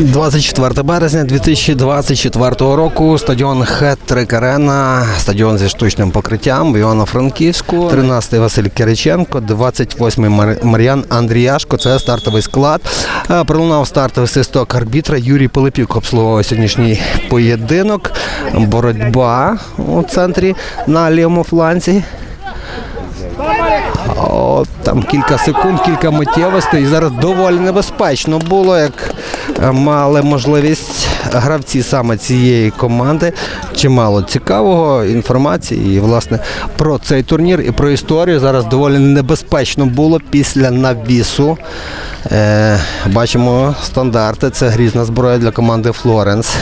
24 березня 2024 року. Стадіон Хет-Трик Арена, стадіон зі штучним покриттям в Івано-Франківську. 13-й Василь Кириченко, 28-й Мар- Мар'ян Андріяшко. Це стартовий склад. Е, Пролунав стартовий свисток арбітра. Юрій Пилипюк обслуговує сьогоднішній поєдинок. Боротьба у центрі на лівому фланзі. О, там кілька секунд, кілька миттєвостей. І зараз доволі небезпечно було, як мали можливість гравці саме цієї команди. Чимало цікавого інформації і, власне, про цей турнір і про історію. Зараз доволі небезпечно було після навісу. Е, бачимо стандарти. Це грізна зброя для команди Флоренс.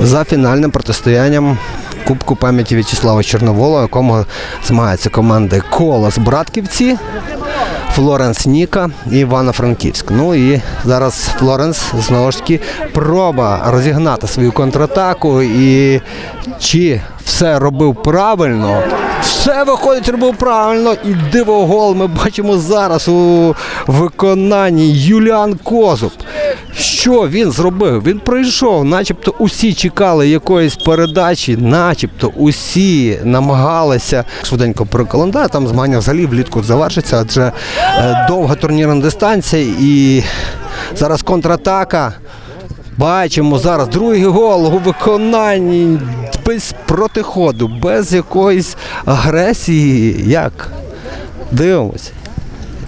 За фінальним протистоянням Кубку пам'яті В'ячеслава Чорновола, якому змагаються команди Колос Братківці, Флоренс Ніка і Івано-Франківськ. Ну і зараз Флоренс знову ж таки проба розігнати свою контратаку. І чи все робив правильно? Все виходить, робив правильно. І дивогол ми бачимо зараз у виконанні Юліан Козуб. Що він зробив? Він пройшов, начебто усі чекали якоїсь передачі, начебто усі намагалися швиденько про календар. Там змагання взагалі влітку завершиться, адже е, довга турнірна дистанція і зараз контратака. Бачимо зараз другий гол у виконанні без протиходу, без якоїсь агресії. Як? Дивимось.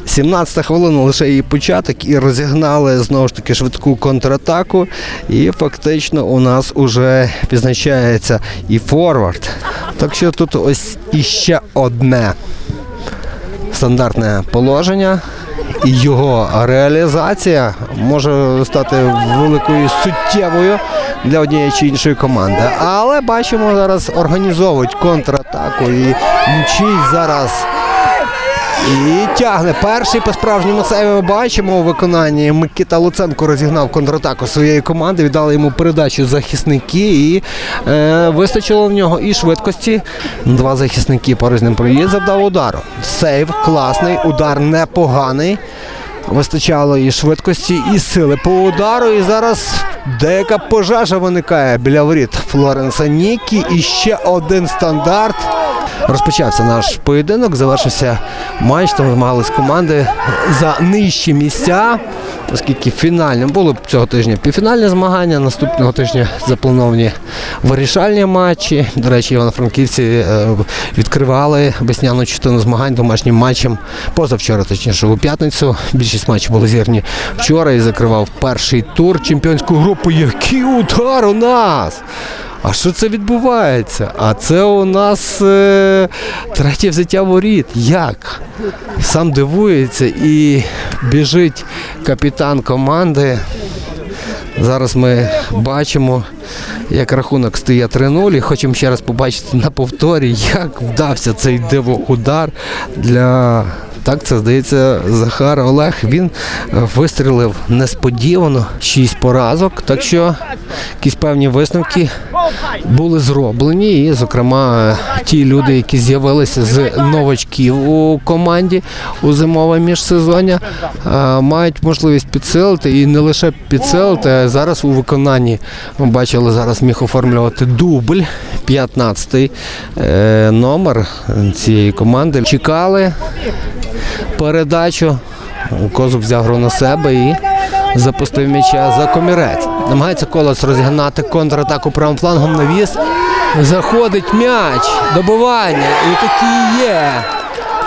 17 хвилина лише її початок і розігнали знову ж таки швидку контратаку. І фактично у нас уже відзначається і форвард. Так що тут ось іще одне стандартне положення. І його реалізація може стати великою суттєвою для однієї чи іншої команди. Але бачимо, зараз організовують контратаку і мчить зараз і тягне перший по справжньому сейві ми бачимо у виконанні. Микита Луценко розігнав контратаку своєї команди, віддали йому передачу захисники і е, вистачило в нього і швидкості. Два захисники по проїзд завдав удару. Сейв класний, удар непоганий. Вистачало і швидкості, і сили по удару. І зараз деяка пожежа виникає біля воріт Флоренса Нікі. І ще один стандарт. Розпочався наш поєдинок, завершився матч, там змагались команди за нижчі місця, оскільки фінальним було цього тижня півфінальне змагання, наступного тижня заплановані вирішальні матчі. До речі, івано-франківці е, відкривали весняну частину змагань домашнім матчем позавчора, точніше, у п'ятницю. Більшість матчів були зірні вчора і закривав перший тур чемпіонську групу. Який удар у нас! А що це відбувається? А це у нас е, третє взяття воріт. Як? Сам дивується і біжить капітан команди. Зараз ми бачимо, як рахунок стає 3-0 і хочемо ще раз побачити на повторі, як вдався цей диво-удар для. Так, це здається, Захар Олег. Він вистрілив несподівано 6 поразок. Так що якісь певні висновки були зроблені. І, зокрема, ті люди, які з'явилися з новачків у команді у зимове міжсезоння, е, мають можливість підсилити і не лише підсилити, а зараз у виконанні ми бачили, зараз міг оформлювати дубль, 15-й е, номер цієї команди. Чекали передачу. Козуб взяв гру на себе і запустив м'яча за комірець. Намагається колос розігнати контратаку правим флангом навіс. Заходить м'яч, добування. І такі є.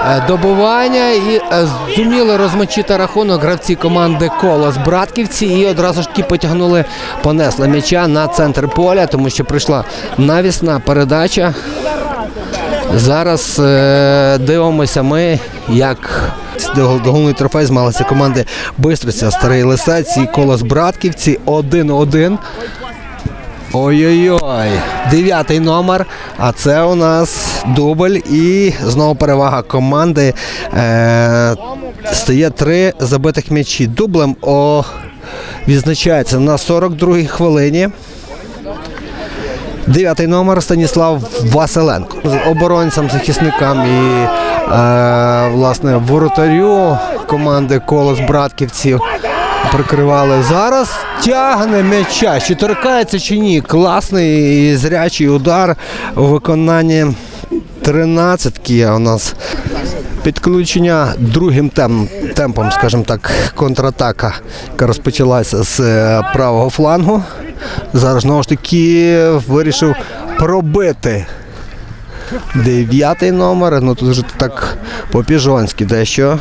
Е, Добування і е, зуміли розмочити рахунок гравці команди Колос Братківці і одразу ж таки потягнули, понесли м'яча на центр поля, тому що прийшла навісна передача. Зараз е, дивимося ми, як головний трофей змагалися команди Бистриця, Старий Лисець і Колос Братківці 1-1. Ой-ой-ой, дев'ятий номер. А це у нас дубль і знову перевага команди. Е, стає три забитих м'ячі. Дублем о, відзначається на 42-й хвилині. Дев'ятий номер Станіслав Василенко. З оборонцям, захисникам і власне воротарю команди Колос Братківців. прикривали. Зараз тягне м'яча. Чи торкається, чи ні. Класний і зрячий удар у виконанні 13-ки. У нас підключення другим тем, темпом, скажімо так, контратака, яка розпочалася з е, правого флангу. Зараз знову ж таки вирішив пробити дев'ятий номер. Ну тут вже так по-піжонськи дещо.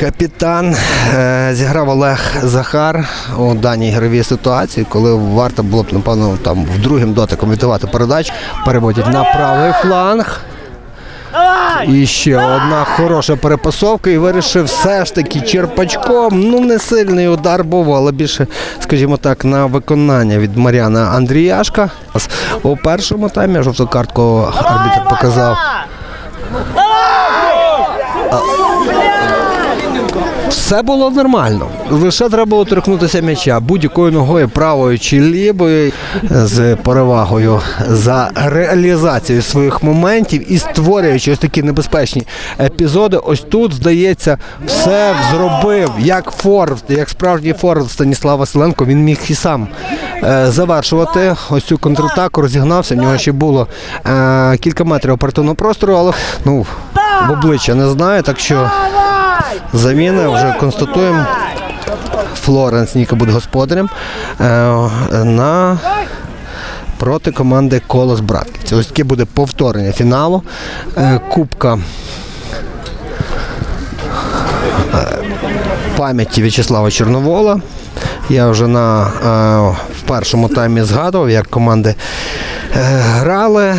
Капітан е, зіграв Олег Захар у даній ігровій ситуації, коли варто було б, напевно, там в другим дотиком віддавати передач, переводять на правий фланг. І ще одна хороша перепасовка і вирішив все ж таки черпачком. Ну, не сильний удар був, але більше, скажімо так, на виконання від Мар'яна Андріяшка. У першому таймі жовту картку арбітр показав. Все було нормально. Лише треба було торкнутися м'яча будь-якою ногою, правою чи лівою, з перевагою за реалізацією своїх моментів і створюючи ось такі небезпечні епізоди. Ось тут, здається, все зробив як Форд, як справжній Форд Станіслав Василенко. Він міг і сам е, завершувати ось цю контратаку, розігнався. В нього ще було е, кілька метрів оперативного простору, але ну, в обличчя не знаю, так що. Заміни вже констатуємо. Флоренс Ніка буде господарем е, на проти команди Колос Братківці. Ось таке буде повторення фіналу. Е, Кубка е, пам'яті В'ячеслава Чорновола. Я вже на в першому таймі згадував, як команди грали.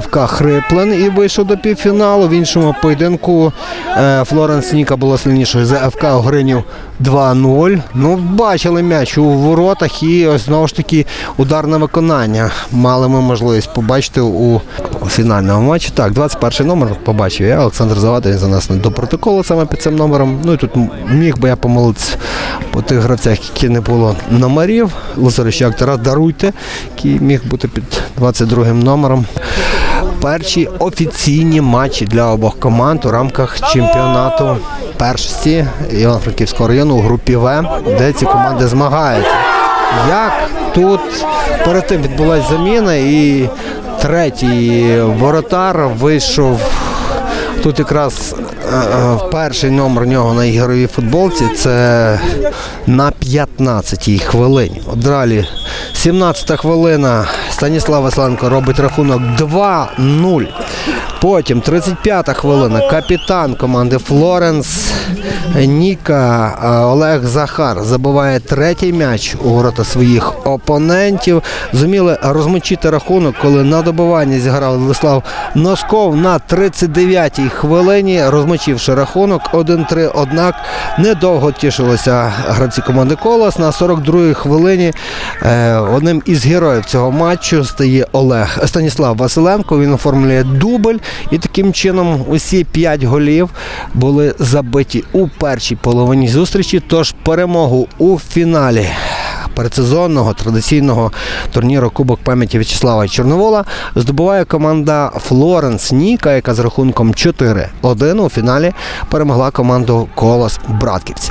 ФК Хриплен і вийшов до півфіналу. В іншому поєдинку е, Флоренс Ніка була сильнішою за ФК Огринів 2-0. Ну, бачили м'яч у воротах і ось знову ж таки ударне виконання. Мали ми можливість побачити у фінальному матчі. Так, 21 номер побачив я. Олександр Завада він занесений до протоколу саме під цим номером. Ну і тут міг би я помилитися по тих гравцях, які не було номерів. Лазарищак Тарас даруйте, який міг бути під 22 номером. Перші офіційні матчі для обох команд у рамках чемпіонату першості Івано-Франківського району у групі В, де ці команди змагаються. Як тут перед тим відбулася заміна і третій воротар вийшов. Тут якраз е, е, перший номер нього на ігровій футболці це на 15-й хвилині. От далі 17-та хвилина. Станіслав Василенко робить рахунок 2-0. Потім 35-та хвилина. Капітан команди Флоренс Ніка Олег Захар забиває третій м'яч у ворота своїх опонентів. Зуміли розмочити рахунок, коли на добиванні зіграв Владислав Носков на 39-й хвилині, розмочивши рахунок 1-3. Однак недовго тішилися гравці команди Колос. На 42-й хвилині е, одним із героїв цього матчу стає Олег Станіслав Василенко. Він оформлює дубль, і таким чином усі 5 голів були забиті у першій половині зустрічі. Тож перемогу у фіналі. Передсезонного традиційного турніру Кубок пам'яті В'ячеслава Чорновола здобуває команда Флоренс Ніка, яка з рахунком 4-1 у фіналі перемогла команду Колос Братківці.